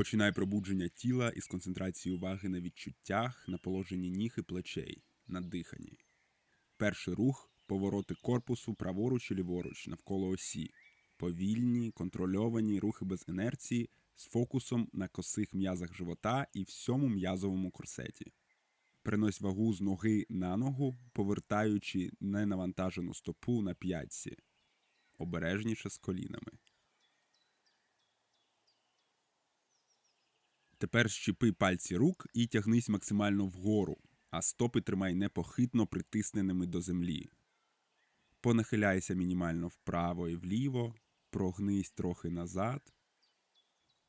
Починай пробудження тіла із концентрації уваги на відчуттях, на положенні ніг і плечей, на диханні. Перший рух повороти корпусу праворуч і ліворуч навколо осі. Повільні, контрольовані рухи без інерції з фокусом на косих м'язах живота і всьому м'язовому корсеті. Перенось вагу з ноги на ногу, повертаючи ненавантажену стопу на п'ятці. Обережніше з колінами. Тепер щепи пальці рук і тягнись максимально вгору, а стопи тримай непохитно притисненими до землі. Понахиляйся мінімально вправо і вліво, прогнись трохи назад.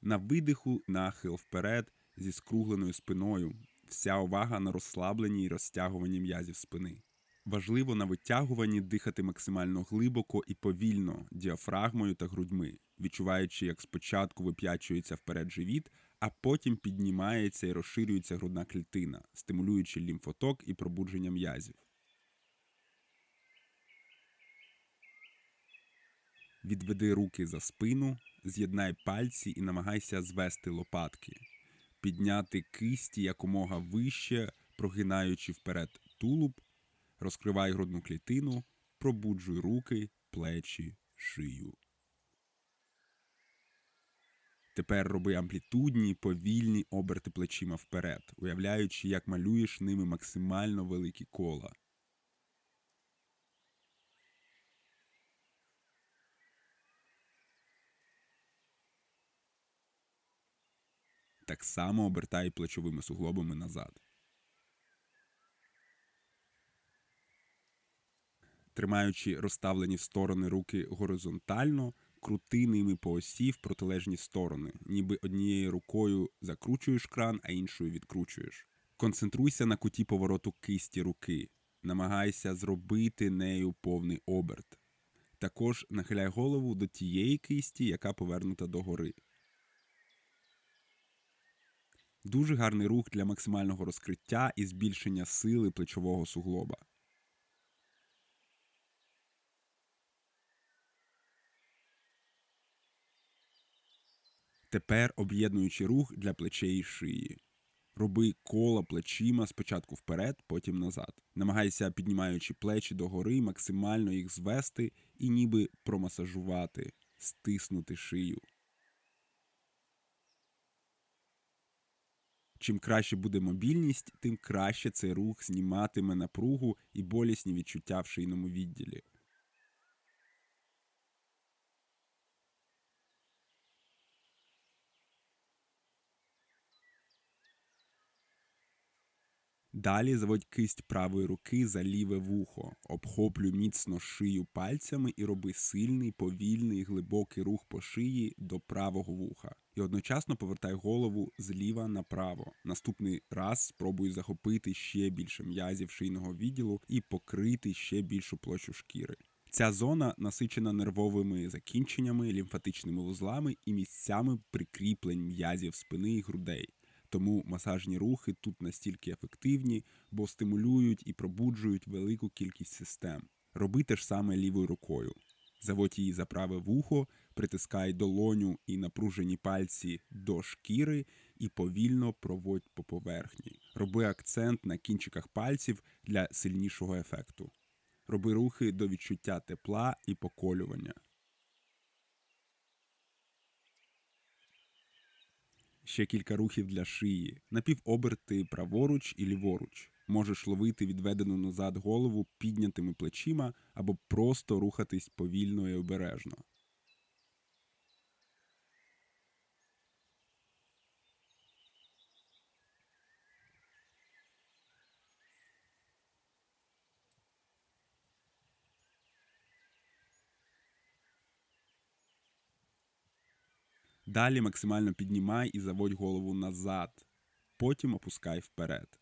На видиху нахил вперед зі скругленою спиною. Вся увага на розслабленні і розтягуванні м'язів спини. Важливо на витягуванні дихати максимально глибоко і повільно, діафрагмою та грудьми, відчуваючи, як спочатку вип'ячується вперед живіт, а потім піднімається і розширюється грудна клітина, стимулюючи лімфоток і пробудження м'язів. Відведи руки за спину, з'єднай пальці і намагайся звести лопатки, підняти кисті якомога вище, прогинаючи вперед тулуб, розкривай грудну клітину, пробуджуй руки, плечі, шию. Тепер роби амплітудні, повільні оберти плечима вперед, уявляючи, як малюєш ними максимально великі кола. Так само обертай плечовими суглобами назад. Тримаючи розставлені в сторони руки горизонтально, крути ними по осі в протилежні сторони, ніби однією рукою закручуєш кран, а іншою відкручуєш. Концентруйся на куті повороту кисті руки, намагайся зробити нею повний оберт. Також нахиляй голову до тієї кисті, яка повернута догори. Дуже гарний рух для максимального розкриття і збільшення сили плечового суглоба. Тепер об'єднуючи рух для плечей і шиї. Роби коло плечима спочатку вперед, потім назад. Намагайся, піднімаючи плечі догори, максимально їх звести і ніби промасажувати, стиснути шию. Чим краще буде мобільність, тим краще цей рух зніматиме напругу і болісні відчуття в шийному відділі. Далі заводь кисть правої руки за ліве вухо, обхоплюй міцно шию пальцями і роби сильний, повільний, глибокий рух по шиї до правого вуха. І одночасно повертай голову зліва направо. Наступний раз спробуй захопити ще більше м'язів шийного відділу і покрити ще більшу площу шкіри. Ця зона насичена нервовими закінченнями, лімфатичними вузлами і місцями прикріплень м'язів спини і грудей. Тому масажні рухи тут настільки ефективні, бо стимулюють і пробуджують велику кількість систем. Роби те ж саме лівою рукою. Заводь її за праве вухо, притискай долоню і напружені пальці до шкіри і повільно проводь по поверхні. Роби акцент на кінчиках пальців для сильнішого ефекту. Роби рухи до відчуття тепла і поколювання. Ще кілька рухів для шиї, напівоберти праворуч і ліворуч. Можеш ловити відведену назад голову піднятими плечима або просто рухатись повільно і обережно. Далі максимально піднімай і заводь голову назад. Потім опускай вперед.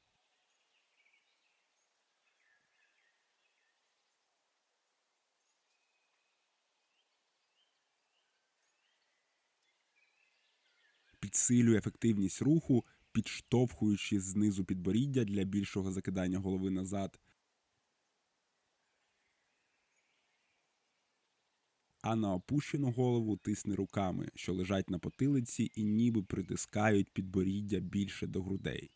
Підсилюй ефективність руху, підштовхуючи знизу підборіддя для більшого закидання голови назад. А на опущену голову тисни руками, що лежать на потилиці і ніби притискають підборіддя більше до грудей.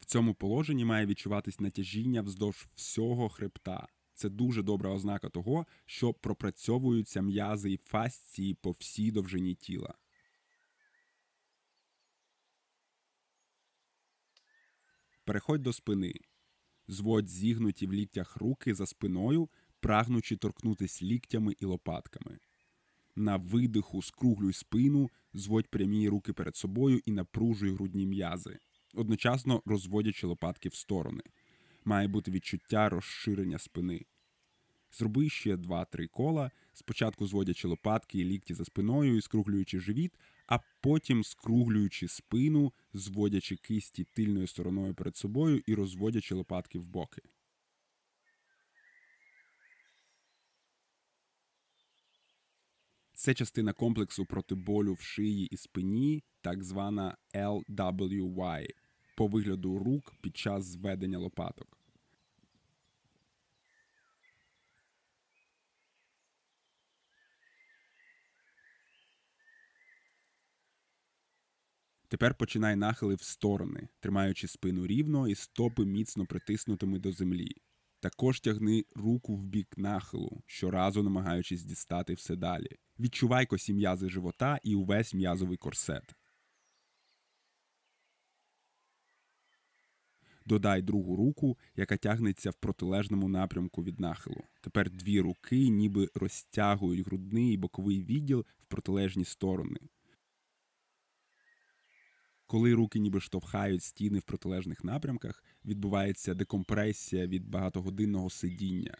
В цьому положенні має відчуватись натяжіння вздовж всього хребта. Це дуже добра ознака того, що пропрацьовуються м'язи і фасції по всій довжині тіла. Переходь до спини. Зводь зігнуті в ліктях руки за спиною, прагнучи торкнутись ліктями і лопатками. На видиху скруглюй спину, зводь прямі руки перед собою і напружуй грудні м'язи, одночасно розводячи лопатки в сторони. Має бути відчуття розширення спини. Зроби ще 2-3 кола, спочатку зводячи лопатки і лікті за спиною і скруглюючи живіт, а потім скруглюючи спину, зводячи кисті тильною стороною перед собою і розводячи лопатки в боки. Це частина комплексу проти болю в шиї і спині, так звана LWY, по вигляду рук під час зведення лопаток. Тепер починай нахили в сторони, тримаючи спину рівно і стопи міцно притиснутими до землі. Також тягни руку в бік нахилу, щоразу намагаючись дістати все далі. Відчувай косі м'язи живота і увесь м'язовий корсет. Додай другу руку, яка тягнеться в протилежному напрямку від нахилу. Тепер дві руки ніби розтягують грудний і боковий відділ в протилежні сторони. Коли руки ніби штовхають стіни в протилежних напрямках, відбувається декомпресія від багатогодинного сидіння.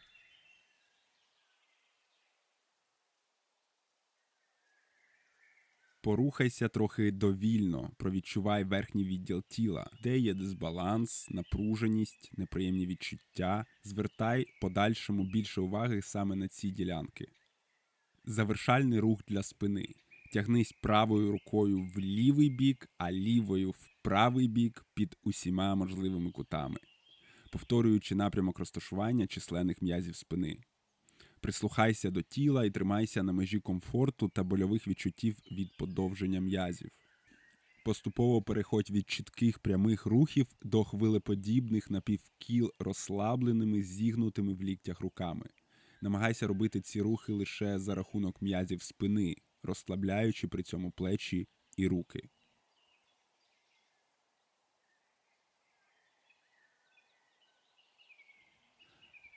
Порухайся трохи довільно, провідчувай верхній відділ тіла, де є дисбаланс, напруженість, неприємні відчуття. Звертай подальшому більше уваги саме на ці ділянки. Завершальний рух для спини. Тягнись правою рукою в лівий бік, а лівою в правий бік під усіма можливими кутами, повторюючи напрямок розташування численних м'язів спини. Прислухайся до тіла і тримайся на межі комфорту та больових відчуттів від подовження м'язів. Поступово переходь від чітких прямих рухів до хвилеподібних напівкіл розслабленими, зігнутими в ліктях руками. Намагайся робити ці рухи лише за рахунок м'язів спини, розслабляючи при цьому плечі і руки.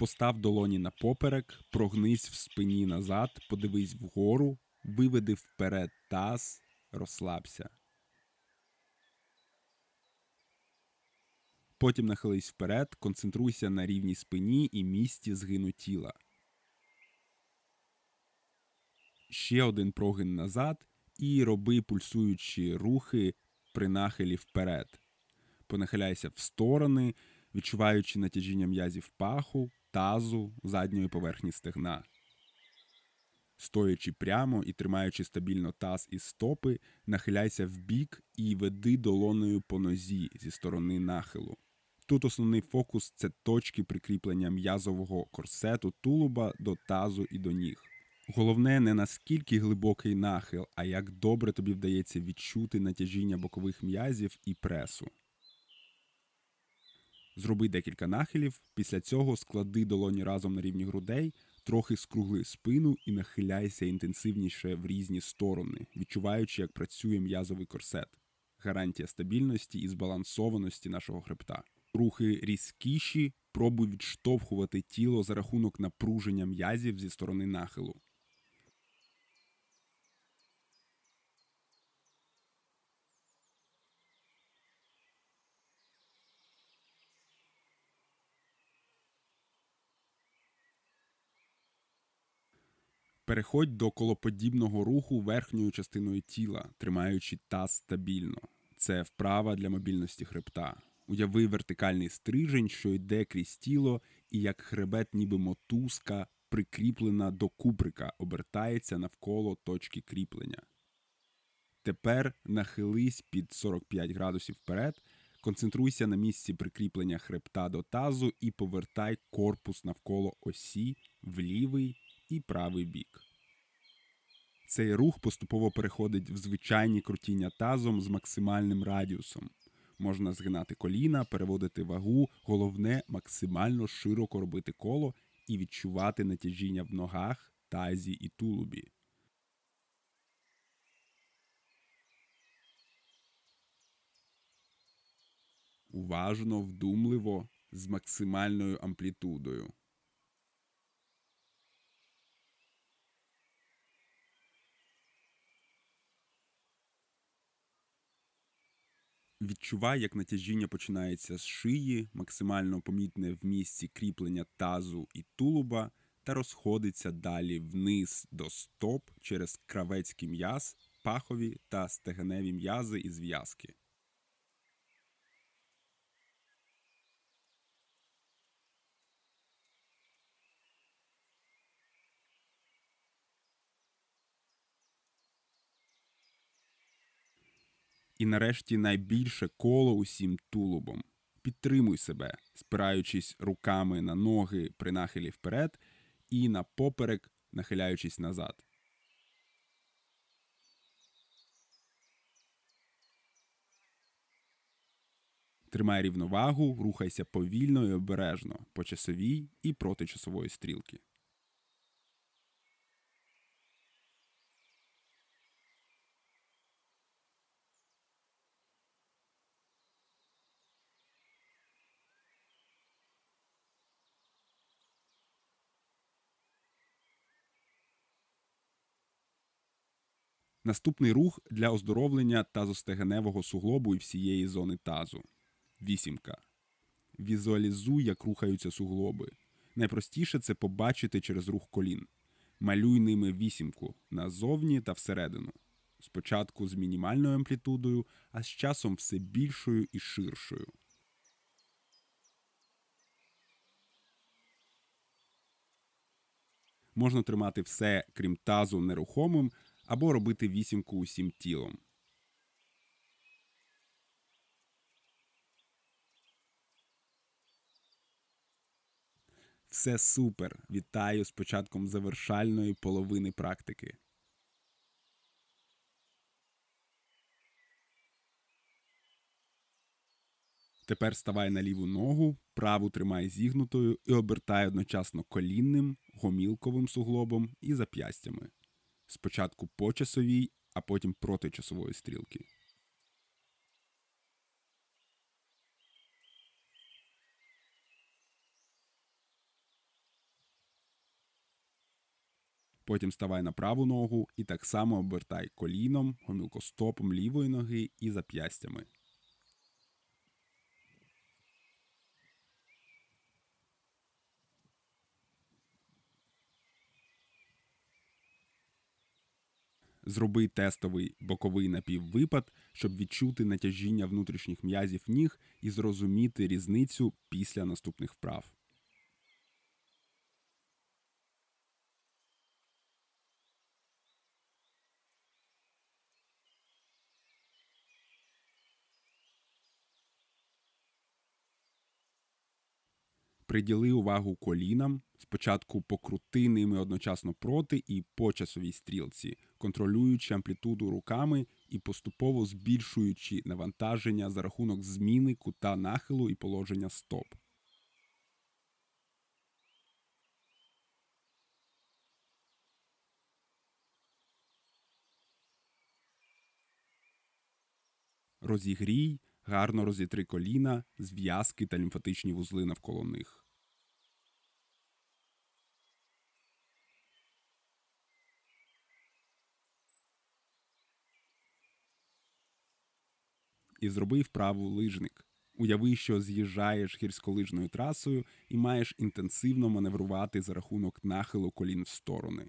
Постав долоні на поперек, прогнись в спині назад, подивись вгору, виведи вперед таз, розслабся. Потім нахились вперед, концентруйся на рівній спині і місці згину тіла. Ще один прогин назад і роби пульсуючі рухи при нахилі вперед. Понахиляйся в сторони, відчуваючи натяжіння м'язів паху, тазу, задньої поверхні стегна. Стоячи прямо і тримаючи стабільно таз і стопи, нахиляйся вбік і веди долоною по нозі зі сторони нахилу. Тут основний фокус це точки прикріплення м'язового корсету тулуба до тазу і до ніг. Головне не наскільки глибокий нахил, а як добре тобі вдається відчути натяжіння бокових м'язів і пресу. Зроби декілька нахилів, після цього склади долоні разом на рівні грудей, трохи скругли спину і нахиляйся інтенсивніше в різні сторони, відчуваючи, як працює м'язовий корсет. Гарантія стабільності і збалансованості нашого хребта. Рухи різкіші, пробуй відштовхувати тіло за рахунок напруження м'язів зі сторони нахилу. Переходь до колоподібного руху верхньою частиною тіла, тримаючи таз стабільно. Це вправа для мобільності хребта. Уяви вертикальний стрижень, що йде крізь тіло, і як хребет, ніби мотузка, прикріплена до кубрика, обертається навколо точки кріплення. Тепер нахились під 45 градусів вперед, концентруйся на місці прикріплення хребта до тазу і повертай корпус навколо осі в лівий і правий бік. Цей рух поступово переходить в звичайні крутіння тазом з максимальним радіусом. Можна згинати коліна, переводити вагу, головне максимально широко робити коло і відчувати натяжіння в ногах, тазі і тулубі. Уважно, вдумливо, з максимальною амплітудою. Відчувай, як натяжіння починається з шиї, максимально помітне в місці кріплення тазу і тулуба, та розходиться далі вниз до стоп через кравецький м'яз, пахові та стегеневі м'язи і зв'язки. І нарешті найбільше коло усім тулубом. Підтримуй себе, спираючись руками на ноги при нахилі вперед і на поперек, нахиляючись назад. Тримай рівновагу, рухайся повільно і обережно по часовій і проти часової стрілки. Наступний рух для оздоровлення тазостегеневого суглобу і всієї зони тазу. Вісімка. Візуалізуй, як рухаються суглоби. Найпростіше це побачити через рух колін. Малюй ними вісімку назовні та всередину. Спочатку з мінімальною амплітудою, а з часом все більшою і ширшою. Можна тримати все, крім тазу, нерухомим, або робити вісімку усім тілом. Все супер! Вітаю з початком завершальної половини практики. Тепер ставай на ліву ногу, праву тримай зігнутою і обертай одночасно колінним, гомілковим суглобом і зап'ястями. Спочатку по часовій, а потім проти часової стрілки. Потім ставай на праву ногу і так само обертай коліном, гомілкостопом лівої ноги і зап'ястями. Зроби тестовий боковий напіввипад, щоб відчути натяжіння внутрішніх м'язів ніг і зрозуміти різницю після наступних вправ. Приділи увагу колінам. Спочатку покрути ними одночасно проти і по часовій стрілці, контролюючи амплітуду руками і поступово збільшуючи навантаження за рахунок зміни кута нахилу і положення стоп. Розігрій, гарно розітри коліна, зв'язки та лімфатичні вузли навколо них. І зроби вправу лижник. Уяви, що з'їжджаєш гірськолижною трасою і маєш інтенсивно маневрувати за рахунок нахилу колін в сторони.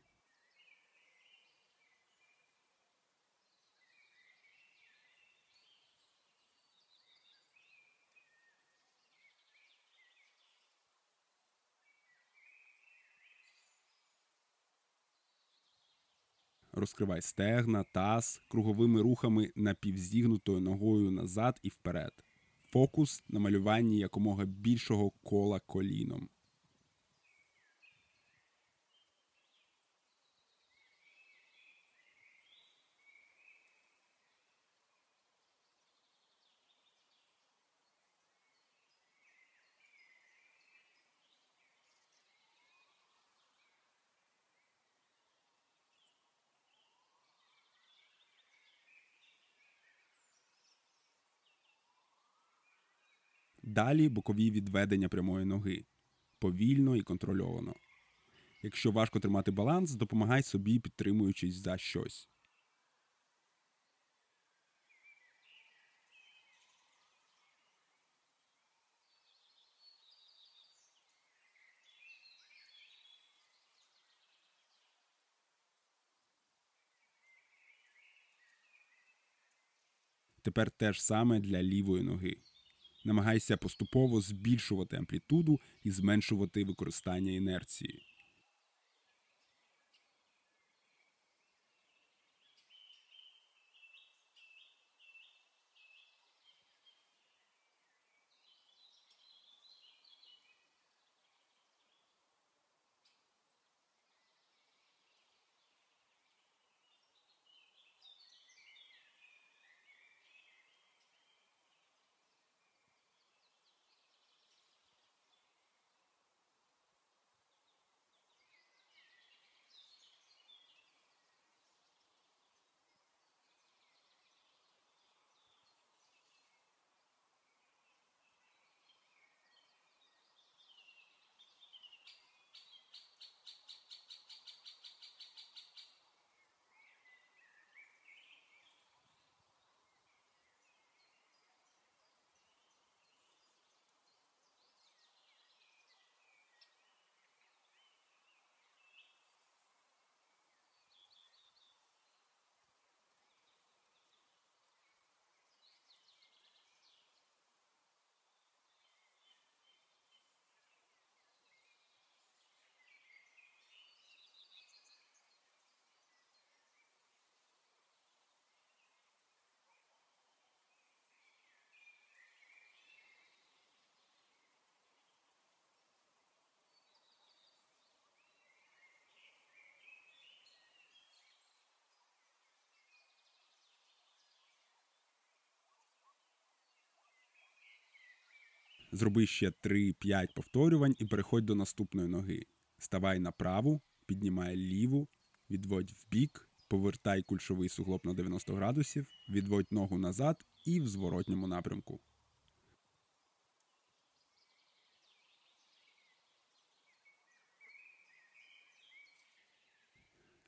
Розкривай стегна, таз круговими рухами напівзігнутою ногою назад і вперед. Фокус на малюванні якомога більшого кола коліном. Далі бокові відведення прямої ноги. Повільно і контрольовано. Якщо важко тримати баланс, допомагай собі, підтримуючись за щось. Тепер те ж саме для лівої ноги. Намагайся поступово збільшувати амплітуду і зменшувати використання інерції. Зроби ще 3-5 повторювань і переходь до наступної ноги. Ставай на праву, піднімай ліву, відводь вбік, повертай кульшовий суглоб на 90 градусів, відводь ногу назад і в зворотньому напрямку.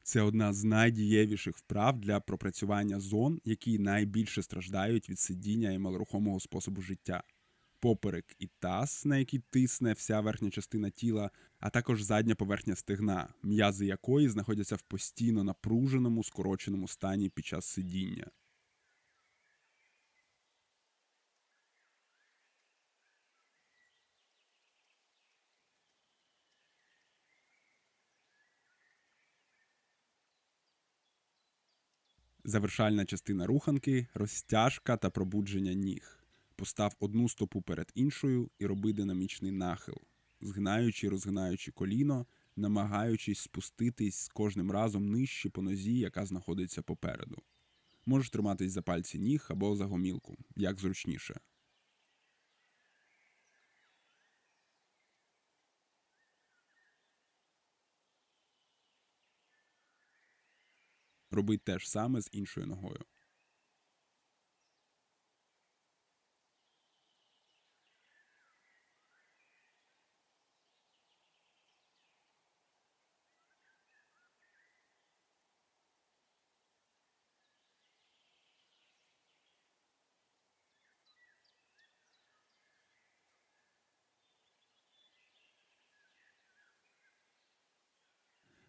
Це одна з найдієвіших вправ для пропрацювання зон, які найбільше страждають від сидіння і малорухомого способу життя. Поперек і таз, на який тисне вся верхня частина тіла, а також задня поверхня стегна, м'язи якої знаходяться в постійно напруженому, скороченому стані під час сидіння. Завершальна частина руханки розтяжка та пробудження ніг. Постав одну стопу перед іншою і роби динамічний нахил, згинаючи, розгинаючи коліно, намагаючись спуститись з кожним разом нижче по нозі, яка знаходиться попереду. Можеш триматись за пальці ніг або за гомілку, як зручніше. Роби те ж саме з іншою ногою.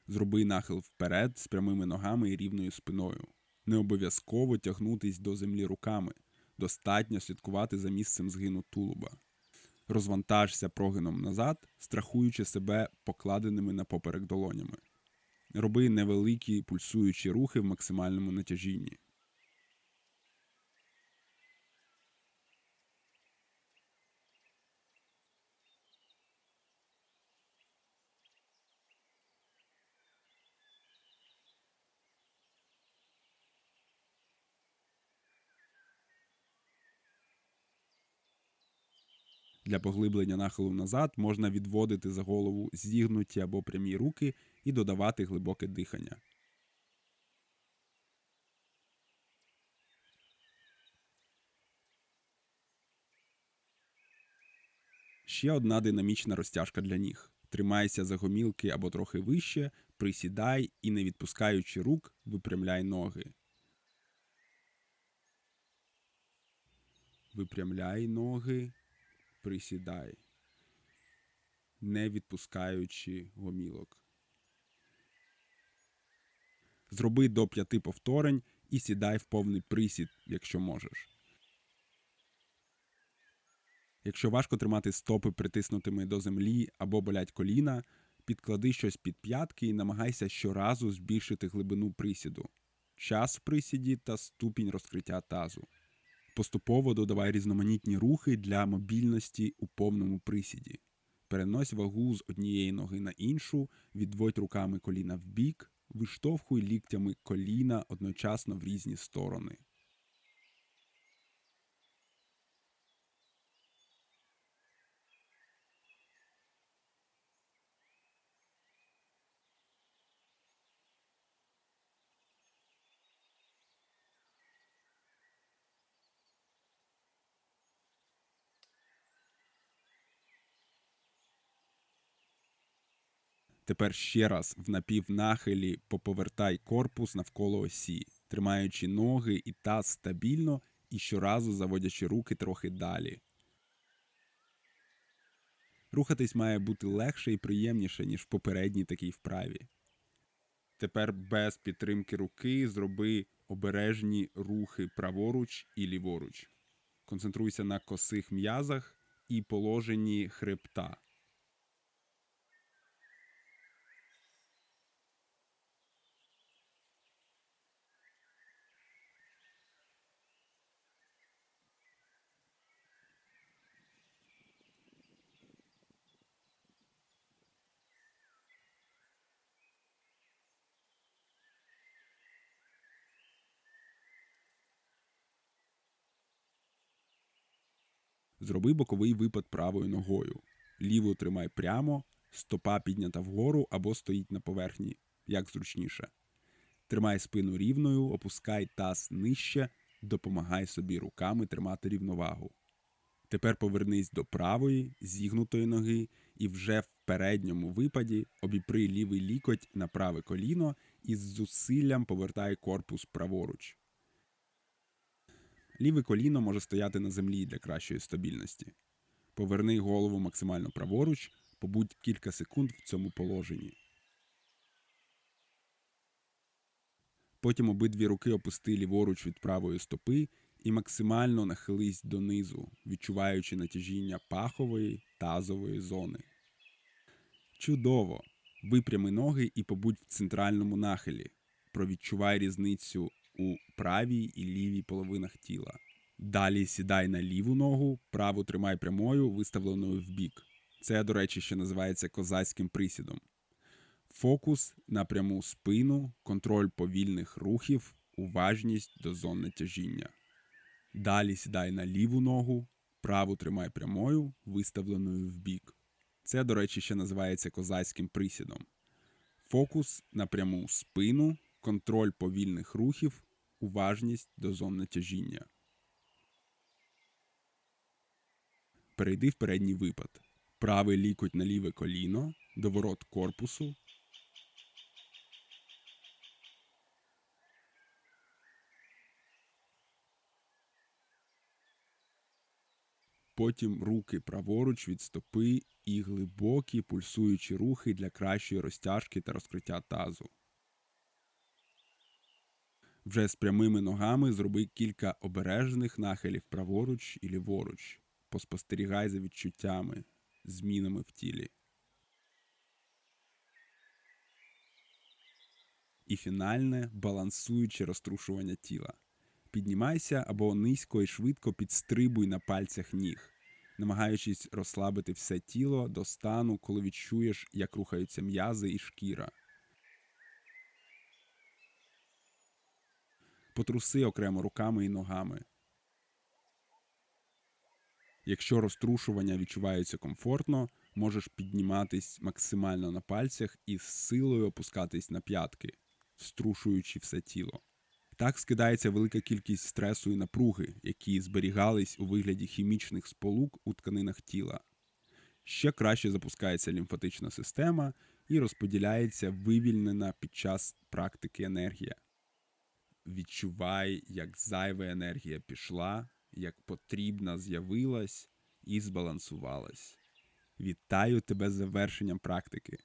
Зроби нахил вперед з прямими ногами і рівною спиною. Не обов'язково тягнутись до землі руками. Достатньо слідкувати за місцем згину тулуба. Розвантажся прогином назад, страхуючи себе покладеними на поперек долонями. Роби невеликі пульсуючі рухи в максимальному натяжінні. Для поглиблення нахилу назад можна відводити за голову зігнуті або прямі руки і додавати глибоке дихання. Ще одна динамічна розтяжка для ніг. Тримайся за гомілки або трохи вище, присідай і, не відпускаючи рук, випрямляй ноги. Випрямляй ноги, присідай, не відпускаючи гомілок. Зроби до п'яти повторень і сідай в повний присід, якщо можеш. Якщо важко тримати стопи притиснутими до землі або болять коліна, підклади щось під п'ятки і намагайся щоразу збільшити глибину присіду, час в присіді та ступінь розкриття тазу. Поступово додавай різноманітні рухи для мобільності у повному присіді. Перенось вагу з однієї ноги на іншу, відводь руками коліна вбік, виштовхуй ліктями коліна одночасно в різні сторони. Тепер ще раз в напівнахилі поповертай корпус навколо осі, тримаючи ноги і таз стабільно і щоразу заводячи руки трохи далі. Рухатись має бути легше і приємніше, ніж в попередній такій вправі. Тепер без підтримки руки зроби обережні рухи праворуч і ліворуч. Концентруйся на косих м'язах і положенні хребта. Зроби боковий випад правою ногою. Ліву тримай прямо, стопа піднята вгору або стоїть на поверхні, як зручніше. Тримай спину рівною, опускай таз нижче, допомагай собі руками тримати рівновагу. Тепер повернись до правої, зігнутої ноги, і вже в передньому випаді обіпри лівий лікоть на праве коліно і з зусиллям повертай корпус праворуч. Ліве коліно може стояти на землі для кращої стабільності. Поверни голову максимально праворуч, побудь кілька секунд в цьому положенні. Потім обидві руки опусти ліворуч від правої стопи і максимально нахились донизу, відчуваючи натяжіння пахової тазової зони. Чудово! Випрями ноги і побудь в центральному нахилі. Провідчувай різницю у правій і лівій половинах тіла. Далі сідай на ліву ногу, праву тримай прямою, виставленою в бік. Це, до речі, ще називається козацьким присідом. Фокус на пряму спину, контроль повільних рухів, уважність до зон натяжіння. Далі сідай на ліву ногу, праву тримай прямою, виставленою в бік. Це, до речі, ще називається козацьким присідом. Фокус на пряму спину, контроль повільних рухів, уважність до зон натяжіння. Перейди в передній випад. Правий лікоть на ліве коліно, доворот корпусу. Потім руки праворуч від стопи і глибокі пульсуючі рухи для кращої розтяжки та розкриття тазу. Вже з прямими ногами зроби кілька обережних нахилів праворуч і ліворуч. Поспостерігай за відчуттями, змінами в тілі. І фінальне балансуюче розтрушування тіла. Піднімайся або низько і швидко підстрибуй на пальцях ніг, намагаючись розслабити все тіло до стану, коли відчуєш, як рухаються м'язи і шкіра. Потруси окремо руками і ногами. Якщо розтрушування відчувається комфортно, можеш підніматись максимально на пальцях і з силою опускатись на п'ятки, струшуючи все тіло. Так скидається велика кількість стресу і напруги, які зберігались у вигляді хімічних сполук у тканинах тіла. ще краще запускається лімфатична система і розподіляється вивільнена під час практики енергія. Відчувай, як зайва енергія пішла, як потрібна з'явилась і збалансувалась. Вітаю тебе з завершенням практики.